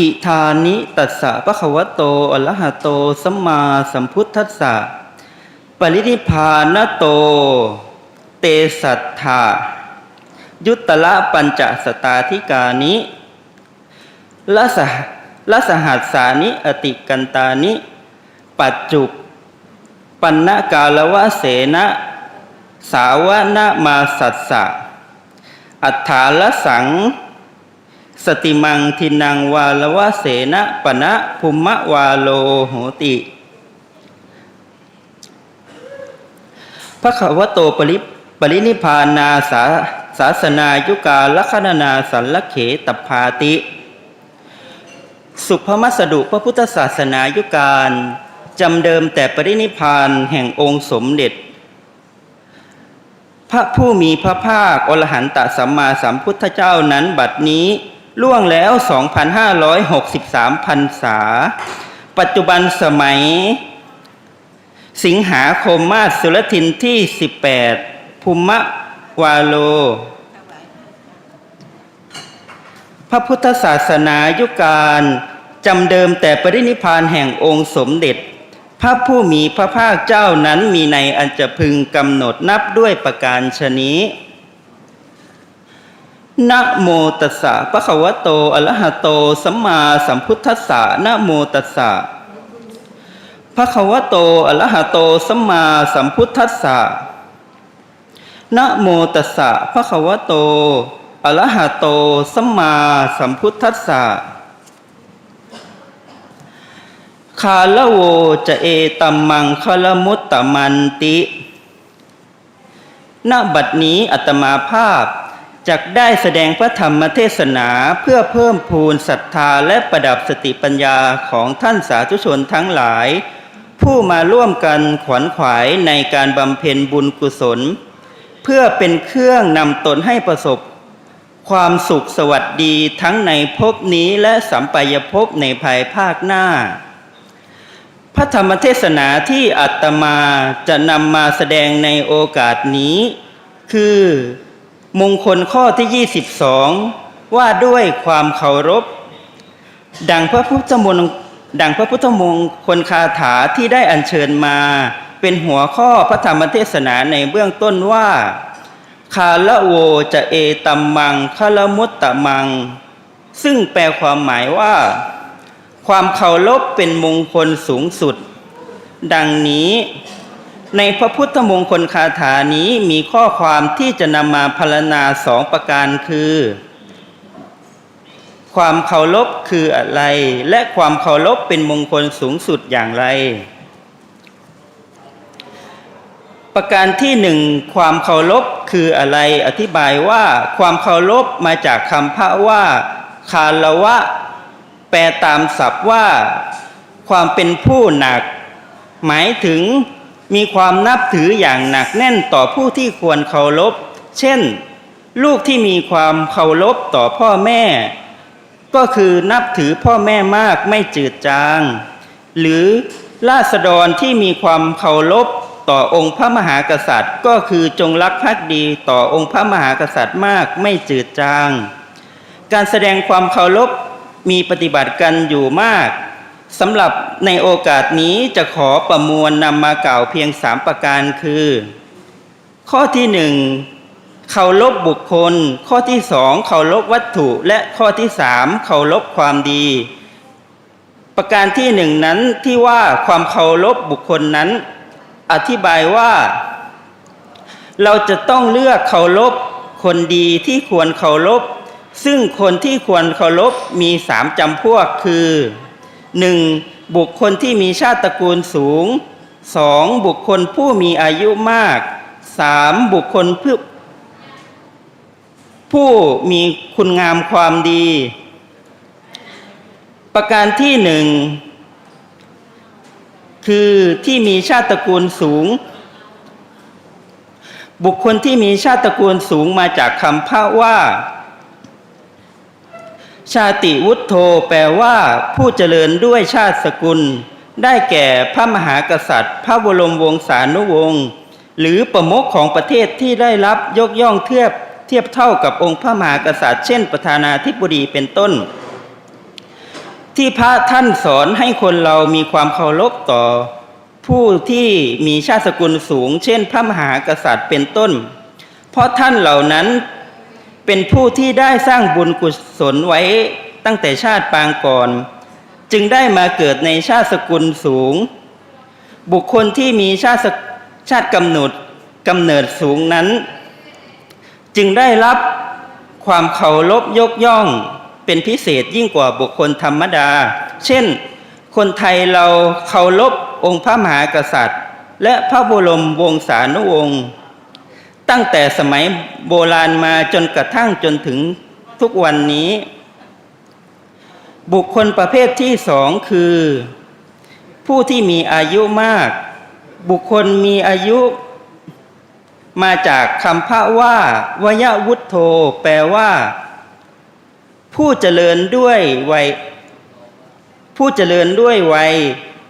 อิธานิตัสสะปะคะวะโตอรหะโตสัมมาสัมพุทธัสสะปรินิพานโต เตสัทธายุตตละปัญจสตาธิกานิ ละสหละสหัสสานิอติกันตานิ ปัจจุปันนกาลวะเสนะสาวนะมาสัสสะ อัฏฐาลสัง สติมังทินังวาลวะเสนะปณะภุมะวาโลโหติพระขวโตปริปรินิพานาสาศาสนายุกาลคณนาสันลเขตพาติ สุภมัสดุพระพุทธศาสนายุการจำเดิมแต่ปรินิพานแห่งองค์สมเด็จ พระผู้มีพระภาคอรหันตสัมมาสัมพุทธเจ้านั้นบัดนี้ล่วงแล้ว 2,563พรรษา ปัจจุบันสมัย สิงหาคมมาสุรทินที่ 18 ภูมะวาโล พระพุทธศาสนายุการจำเดิมแต่ปรินิพานแห่งองค์สมเด็จ พระผู้มีพระภาคเจ้านั้นมีในอันจะพึงกำหนดนับด้วยประการชนี้นะโมตัสสะปะคะวะโตอะระหะโตสัมมาสัมพุทธัสสะนะโมตัสสะภะคะวะโตอะระหะโตสัมมาสัมพุทธัสสะนะโมตัสสะภะคะวะโต อรหะโตสัมมาสัมพุทธัสสะคาละโวจะเอตัมมังคลมุตตมันติณบัดนี้อัตมาภาพจักได้แสดงพระธรรมเทศนาเพื่อเพิ่มพูนศรัทธาและประดับสติปัญญาของท่านสาธุชนทั้งหลาย ผู้มาร่วมกันขวนขวายในการบำเพ็ญบุญกุศล เพื่อเป็นเครื่องนำตนให้ประสบ ความสุขสวัสดีทั้งในภพนี้และสัมปายภพในภายภาคหน้า พระธรรมเทศนาที่อาตมาจะนำมาแสดงในโอกาสนี้ คือมงคลข้อที่ 22 ว่าด้วยความเคารพ ดังพระพุทธมนต์ดังพระพุทธมงคลคาถาที่ได้อัญเชิญมา เป็นหัวข้อพระธรรมเทศนาในเบื้องต้นว่า คาละโวจะเอตัมมังคาละมุตตะมัง ซึ่งแปลความหมายว่า ความเคารพเป็นมงคลสูงสุด ดังนี้ ในพระพุทธมงคลคาถานี้มีข้อความที่จะนำมาพรรณนาสองประการคือ ความเคารพคืออะไร และความเคารพเป็นมงคลสูงสุดอย่างไรประการที่หนึ่งความเคารพ คืออะไรอธิบายว่าความเคารพมาจากคำพระว่าคาละวะ แปลตามศัพท์ว่า ความเป็นผู้หนัก หมายถึงมีความนับถืออย่างหนักแน่นต่อผู้ที่ควรเคารพ เช่น ลูกที่มีความเคารพต่อพ่อแม่ ก็คือนับถือพ่อแม่มากไม่จืดจาง หรือราษฎรที่มีความเคารพ ต่อองค์พระมหากษัตริย์ ก็คือจงรักภักดีต่อองค์พระมหากษัตริย์มากไม่จืดจาง การแสดงความเคารพมีปฏิบัติกันอยู่มากสำหรับในโอกาสนี้จะขอประมวลนำมากล่าวเพียงสามประการคือ ข้อที่หนึ่งเคารพบุคคล ข้อที่สองเคารพวัตถุและข้อที่สามเคารพความดี ประการที่หนึ่งนั้นที่ว่าความเคารพบุคคลนั้น อธิบายว่า เราจะต้องเลือกเคารพคนดีที่ควรเคารพซึ่งคนที่ควรเคารพมีสามจำพวกคือหนึ่งบุคคลที่มีชาติตระกูลสูงสองบุคคลผู้มีอายุมากสามบุคคลผู้ผู้มีคุณงามความดี ประการที่หนึ่ง คือที่มีชาติตระกูลสูง บุคคลที่มีชาติตระกูลสูงมาจากคำพระว่า ชาติวุฒโธแปลว่า ผู้เจริญด้วยชาติสกุล ได้แก่พระมหากษัตริย์ พระบรมวงศานุวงศ์หรือประมุขของประเทศที่ได้รับยกย่องเทียบเทียบเท่ากับองค์พระมหากษัตริย์ เช่น ประธานาธิบดีเป็นต้น ที่พระท่านสอนให้คนเรามีความเคารพต่อ ผู้ที่มีชาติสกุลสูง เช่น พระมหากษัตริย์เป็นต้น เพราะท่านเหล่านั้นเป็นผู้ที่ได้สร้างบุญกุศลไว้ตั้งแต่ชาติปางก่อน จึงได้มาเกิดในชาติสกุลสูง บุคคลที่มีชาติชาติกำหนดกำเนิดสูงนั้น จึงได้รับความเคารพยกย่อง เป็นพิเศษยิ่งกว่าบุคคลธรรมดา เช่น คนไทยเราเคารพองค์พระมหากษัตริย์ และพระบรมวงศานุวงศ์ตั้งแต่สมัยโบราณมาจนกระทั่งจนถึงทุกวันนี้ บุคคลประเภทที่สองคือ ผู้ที่มีอายุมาก บุคคลมีอายุมาจากคำพระว่าวยวุฒโธแปลว่า ผู้เจริญด้วยวัยผู้เจริญด้วยวัย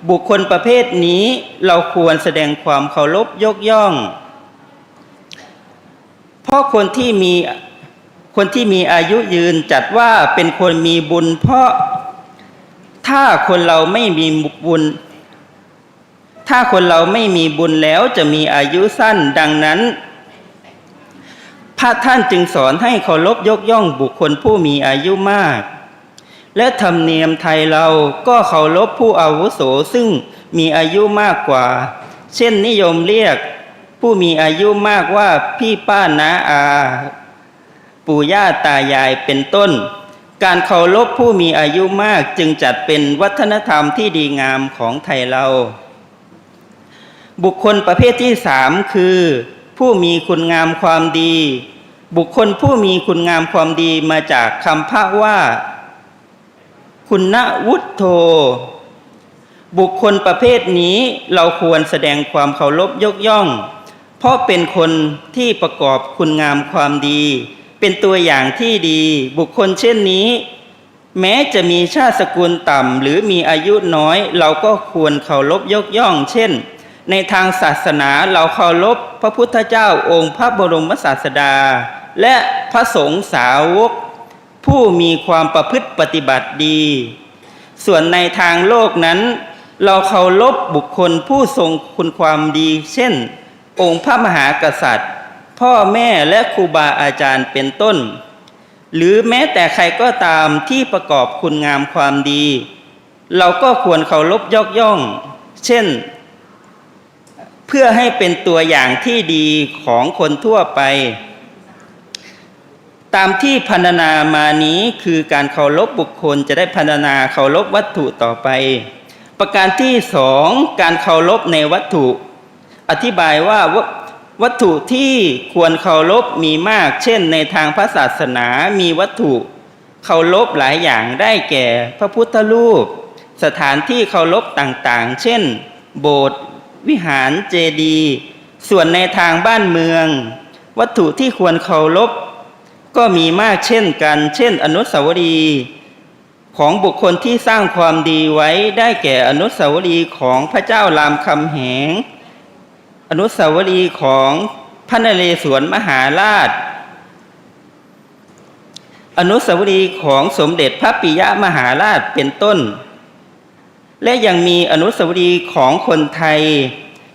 บุคคลประเภทนี้เราควรแสดงความเคารพยกย่อง เพราะคนที่มีคนที่มีอายุยืนจัดว่าเป็นคนมีบุญ เพราะถ้าคนเราไม่มีบุญ ถ้าคนเราไม่มีบุญแล้วจะมีอายุสั้นดังนั้น พระท่านจึงสอนให้เคารพยกย่องบุคคลผู้มีอายุมาก และธรรมเนียมไทยเราก็เคารพผู้อาวุโสซึ่งมีอายุมากกว่า เช่นนิยมเรียกผู้มีอายุมากว่าพี่ป้าน้าอา ปู่ย่าตายายเป็นต้น การเคารพผู้มีอายุมากจึงจัดเป็นวัฒนธรรมที่ดีงามของไทยเรา บุคคลประเภทที่สามคือ ผู้มีคุณงามความดี บุคคลผู้มีคุณงามความดีมาจากคำพระว่า คุณวุฒโธ บุคคลประเภทนี้เราควรแสดงความเคารพยกย่อง เพราะเป็นคนที่ประกอบคุณงามความดี เป็นตัวอย่างที่ดี บุคคลเช่นนี้ แม้จะมีชาติสกุลต่ำหรือมีอายุน้อย เราก็ควรเคารพยกย่อง เช่น ในทางศาสนาเราเคารพพระพุทธเจ้าองค์พระบรมศาสดา และพระสงฆ์สาวก ผู้มีความประพฤติปฏิบัติดี ส่วนในทางโลกนั้น เราเคารพบุคคลผู้ทรงคุณความดี เช่น องค์พระมหากษัตริย์ พ่อแม่และครูบาอาจารย์เป็นต้น หรือแม้แต่ใครก็ตามที่ประกอบคุณงามความดี เราก็ควรเคารพยกย่อง เช่น เพื่อให้เป็นตัวอย่างที่ดีของคนทั่วไป ตามที่พันนามานี้คือการเคารพบุคคลจะได้พันนาเคารพวัตถุต่อไป ประการที่สองการเคารพในวัตถุ อธิบายว่าวัตถุที่ควรเคารพมีมาก เช่น ในทางพระศาสนามีวัตถุเคารพหลายอย่างได้แก่ พระพุทธรูป สถานที่เคารพต่างๆ เช่น โบสถ์ วิหารเจดีย์ส่วนในทางบ้านเมือง วัตถุที่ควรเคารพก็มีมากเช่นกัน เช่น อนุสาวรีย์ของบุคคลที่สร้างความดีไว้ได้แก่อนุสาวรีย์ของพระเจ้ารามคำแหง อนุสาวรีย์ของพระนเรศวรมหาราช อนุสาวรีย์ของสมเด็จพระปิยมหาราชเป็นต้น และยังมีอนุสาวรีย์ของคนไทย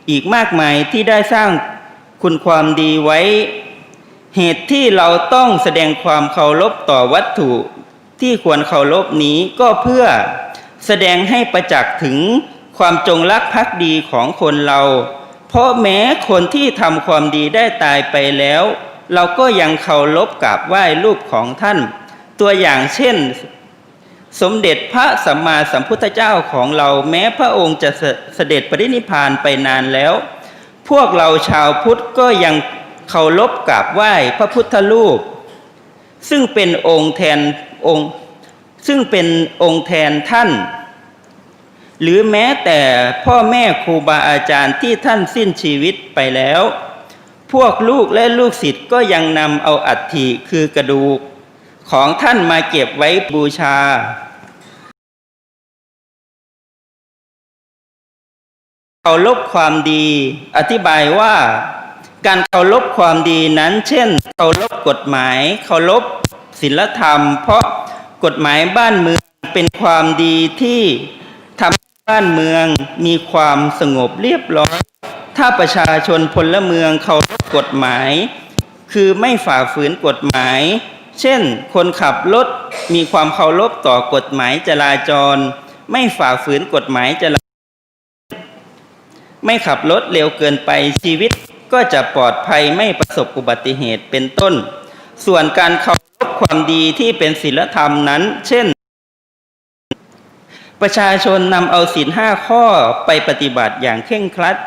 อีกมากมายที่ได้สร้างคุณความดีไว้ เหตุที่เราต้องแสดงความเคารพต่อวัตถุที่ควรเคารพนี้ก็เพื่อแสดงให้ประจักษ์ถึงความจงรักภักดีของคนเรา เพราะแม้คนที่ทำความดีได้ตายไปแล้ว เราก็ยังเคารพกราบไหว้รูปของท่าน ตัวอย่างเช่น สมเด็จพระสัมมาสัมพุทธเจ้าของเราแม้พระองค์จะเสเสด็จปรินิพพานไปนานแล้ว พวกเราชาวพุทธก็ยังเคารพกราบไหว้พระพุทธรูป ซึ่งเป็นองค์แทนองค์ซึ่งเป็นองค์แทนท่าน หรือแม้แต่พ่อแม่ครูบาอาจารย์ที่ท่านสิ้นชีวิตไปแล้ว พวกลูกและลูกศิษย์ก็ยังนำเอาอัฐิคือกระดูก ของท่านมาเก็บไว้บูชาเคารพความดี อธิบายว่าการเคารพความดีนั้น เช่นเคารพกฎหมายเคารพศีลธรรม เพราะกฎหมายบ้านเมืองเป็นความดีที่ทำให้บ้านเมืองมีความสงบเรียบร้อย ถ้าประชาชนพลเมืองเคารพกฎหมาย คือไม่ฝ่าฝืนกฎหมาย เช่น คนขับรถมีความเคารพต่อกฎหมายจราจร ไม่ฝ่าฝืนกฎหมายจราไม่ขับรถเร็วเกินไปชีวิตก็จะปลอดภัยไม่ประสบอุบัติเหตุเป็นต้น ส่วนการเคารพความดีที่เป็นศีลธรรมนั้น เช่น ประชาชนนำเอาศีลห้าข้อไปปฏิบัติอย่างเคร่งครัด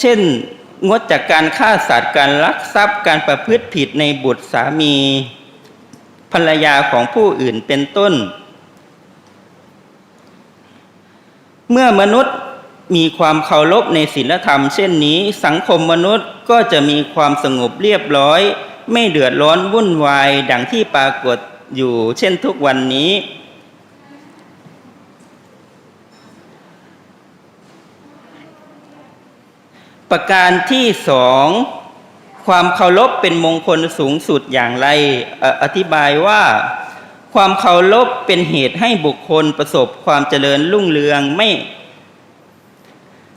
เช่น งดจากการฆ่าสัตว์การลักทรัพย์การประพฤติผิดในบุตรสามี ภรรยาของผู้อื่นเป็นต้น เมื่อมนุษย์มีความเคารพในศีลธรรม เช่นนี้สังคมมนุษย์ก็จะมีความสงบเรียบร้อย ไม่เดือดร้อนวุ่นวาย ดังที่ปรากฏอยู่เช่นทุกวันนี้ ประการที่สองความเคารพเป็นมงคลสูงสุดอย่างไรอธิบายว่า ความเคารพเป็นเหตุให้บุคคลประสบความเจริญรุ่งเรืองไม่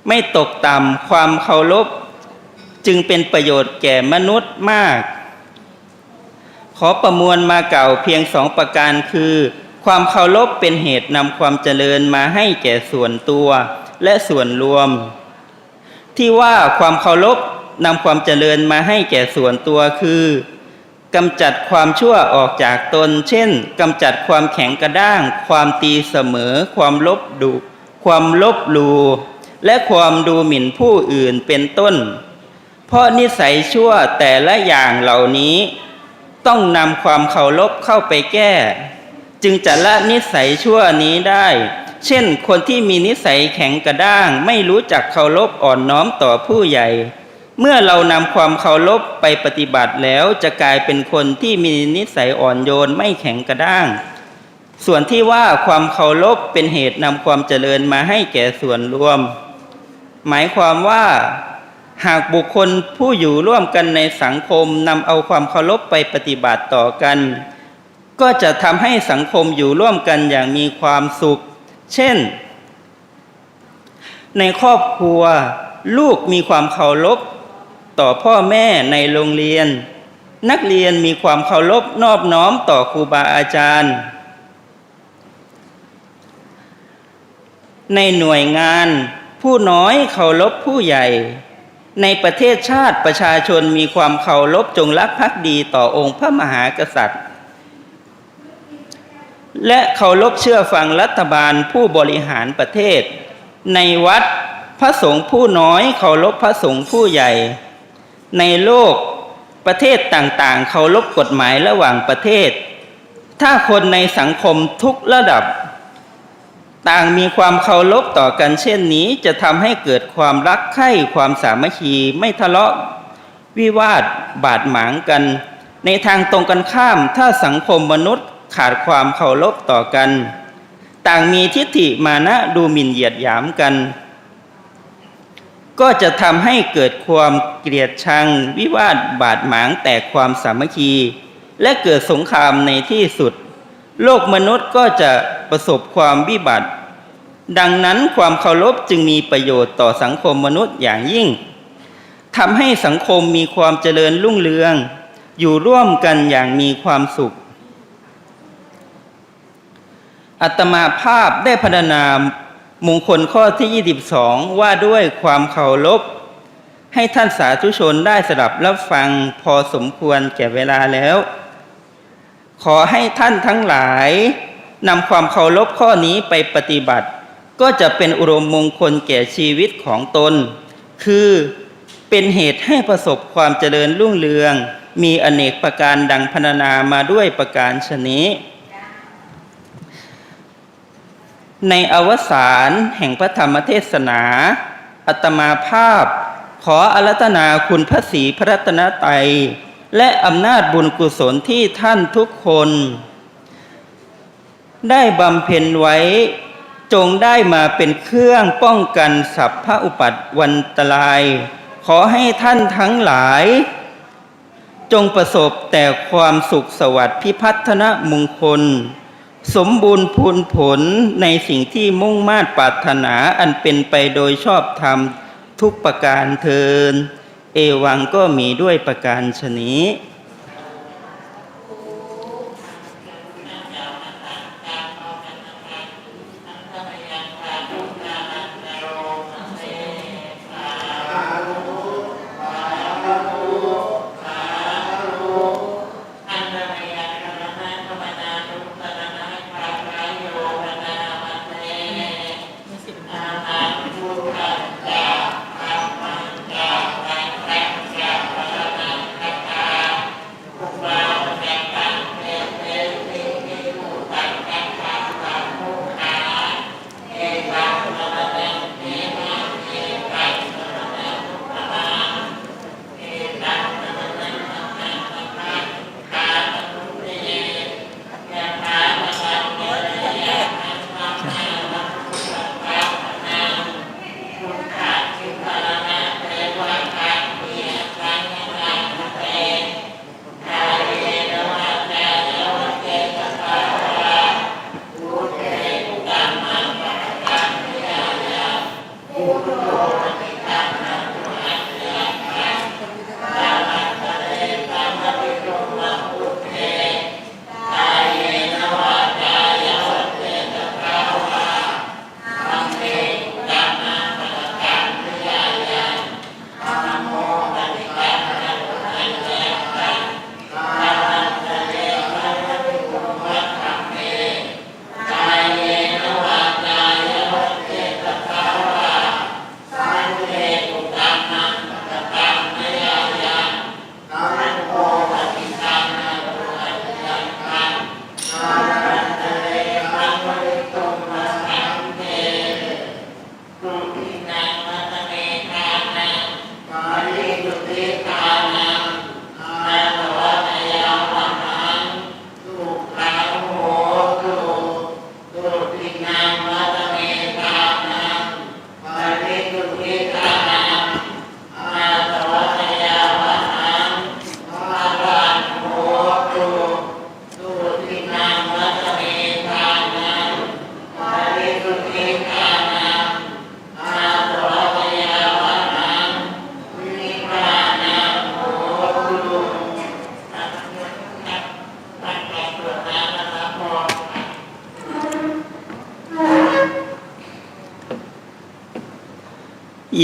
ไม่ตกต่ำความเคารพจึงเป็นประโยชน์แก่มนุษย์มาก ขอประมวลมาเก่าเพียงสองประการคือ ความเคารพเป็นเหตุนำความเจริญมาให้แก่ส่วนตัวและส่วนรวม ที่ว่าความเคารพนำความเจริญมาให้แก่ส่วนตัวคือกำจัดความชั่วออกจากตน เช่นกำจัดความแข็งกระด้าง ความตีเสมอ ความลบดุความลบลูและความดูหมิ่นผู้อื่นเป็นต้น เพราะนิสัยชั่วแต่ละอย่างเหล่านี้ ต้องนำความเคารพเข้าไปแก้ จึงจะละนิสัยชั่วนี้ได้ เช่น คนที่มีนิสัยแข็งกระด้าง ไม่รู้จักเคารพอ่อนน้อมต่อผู้ใหญ่ เมื่อเรานำความเคารพไปปฏิบัติแล้วจะกลายเป็นคนที่มีนิสัยอ่อนโยนไม่แข็งกระด้าง ส่วนที่ว่าความเคารพเป็นเหตุนำความเจริญมาให้แก่ส่วนรวม หมายความว่าหากบุคคลผู้อยู่ร่วมกันในสังคมนำเอาความเคารพไปปฏิบัติต่อกัน ก็จะทำให้สังคมอยู่ร่วมกันอย่างมีความสุข เช่น ในครอบครัวลูกมีความเคารพต่อพ่อแม่ในโรงเรียน นักเรียนมีความเคารพนอบน้อมต่อครูบาอาจารย์ ในหน่วยงานผู้น้อยเคารพผู้ใหญ่ ในประเทศชาติประชาชนมีความเคารพจงรักภักดีต่อองค์พระมหากษัตริย์ และเคารพเชื่อฟังรัฐบาลผู้บริหารประเทศ ในวัดพระสงฆ์ผู้น้อยเคารพพระสงฆ์ผู้ใหญ่ ในโลกประเทศต่างๆ เคารพกฎหมายระหว่างประเทศ ถ้าคนในสังคมทุกระดับ ต่างมีความเคารพต่อกันเช่นนี้จะทำให้เกิดความรักใคร่ความสามัคคีไม่ทะเลาะวิวาทบาดหมางกัน ในทางตรงกันข้ามถ้าสังคมมนุษย์ ขาดความเคารพต่อกัน ต่างมีทิฏฐิมานะดูหมิ่นเหยียดหยามกัน ก็จะทำให้เกิดความเกลียดชัง วิวาทบาดหมางแตกความสามัคคี และเกิดสงครามในที่สุด โลกมนุษย์ก็จะประสบความวิบัติ ดังนั้นความเคารพจึงมีประโยชน์ต่อสังคมมนุษย์อย่างยิ่งทำให้สังคมมีความเจริญรุ่งเรือง อยู่ร่วมกันอย่างมีความสุข อัตมาภาพได้พัฒนามงคลข้อที่ 22 ว่าด้วยความเคารพให้ท่านสาธุชนได้สดับรับฟังพอสมควรแก่เวลาแล้ว ขอให้ท่านทั้งหลายนำความเคารพข้อนี้ไปปฏิบัติ ก็จะเป็นอุดมมงคลแก่ชีวิตของตน คือเป็นเหตุให้ประสบความเจริญรุ่งเรือง มีอเนกประการดังพรรณนามาด้วยประการชนี้ ในอวสานแห่งพระธรรมเทศนา อัตมาภาพ ขออารัตนาคุณพระศรีพระรัตนตรัยและอำนาจบุญกุศลที่ท่านทุกคน ได้บำเพ็ญไว้ จงได้มาเป็นเครื่องป้องกันสัพพะอุปัตวันตราย ขอให้ท่านทั้งหลาย จงประสบแต่ความสุขสวัสดิ์พิพัฒนมงคล สมบูรณ์พูนผลในสิ่งที่มุ่งมา่ปรารถนาอันเป็นไปโดยชอบธรรมทุกประการเทิน เอวังก็มีด้วยประการชนี้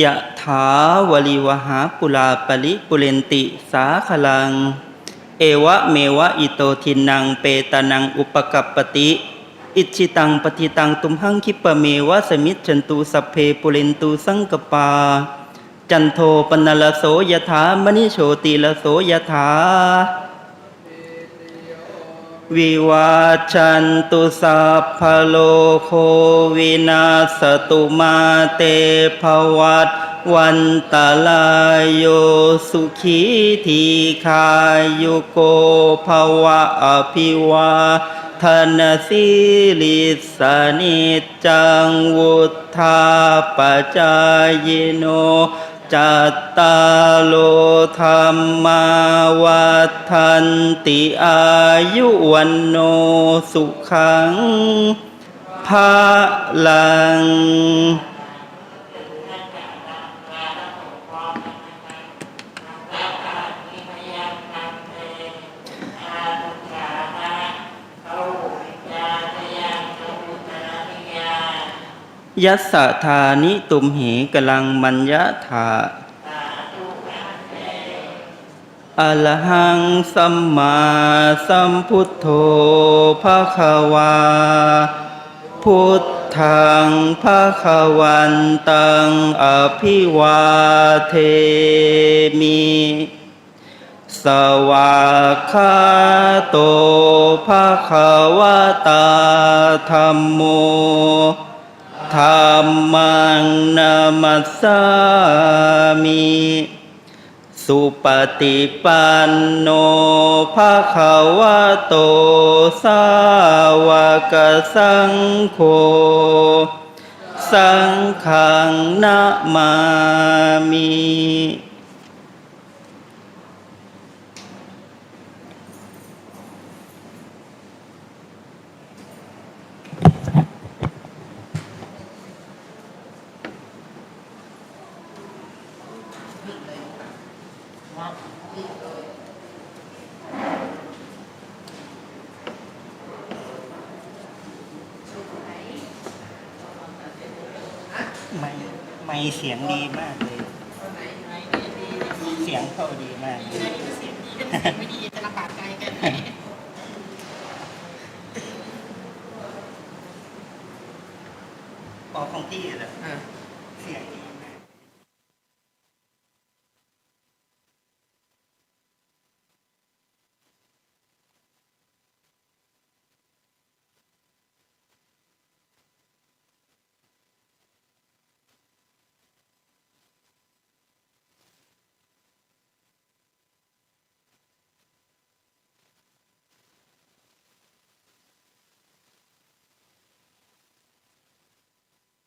ยะถาวลิวหาปุลาปลิปุเรนติสาคลัง เอวะเมวะอิโตทินังเปตานังอุปกัปปติ อิชิตังปฏิตังตุมหังคิปะเมวะสมิจฉันตุสัพเพปุเรนตุสังกปา จันโทปนลโสยถามณิโชติลโสยถา วิวาชันตุสัพพโลโควินาสตุมาเตภวัตวันตาลายโยสุขีทีขายุโกภวะอภิวาทนาสิลิสานิจจังวุธาปจายโน จัตตาโลธรรมาวัฏันติอายุวันโนสุขังภาลัง ยัสสะธานิตุมเหกลังมัญญะถาอะระหังสัมมาสัมพุทโธภะคะวา พุทธังภะคะวันตังอภิวาเทมิ สวากขาโตภะคะวะตาธัมโม ธรรมังนามัสสามิสุปฏิปันโนภะคะวะโตสาวกสังโฆสังฆังนมามิ ม่เสียงดีมากเลย เสียงเข้าดีมากเลยเสียงดีก็เสียงไม่ดีจะลำบากใจกันไหนพอของพี่เหรออ่าเสียง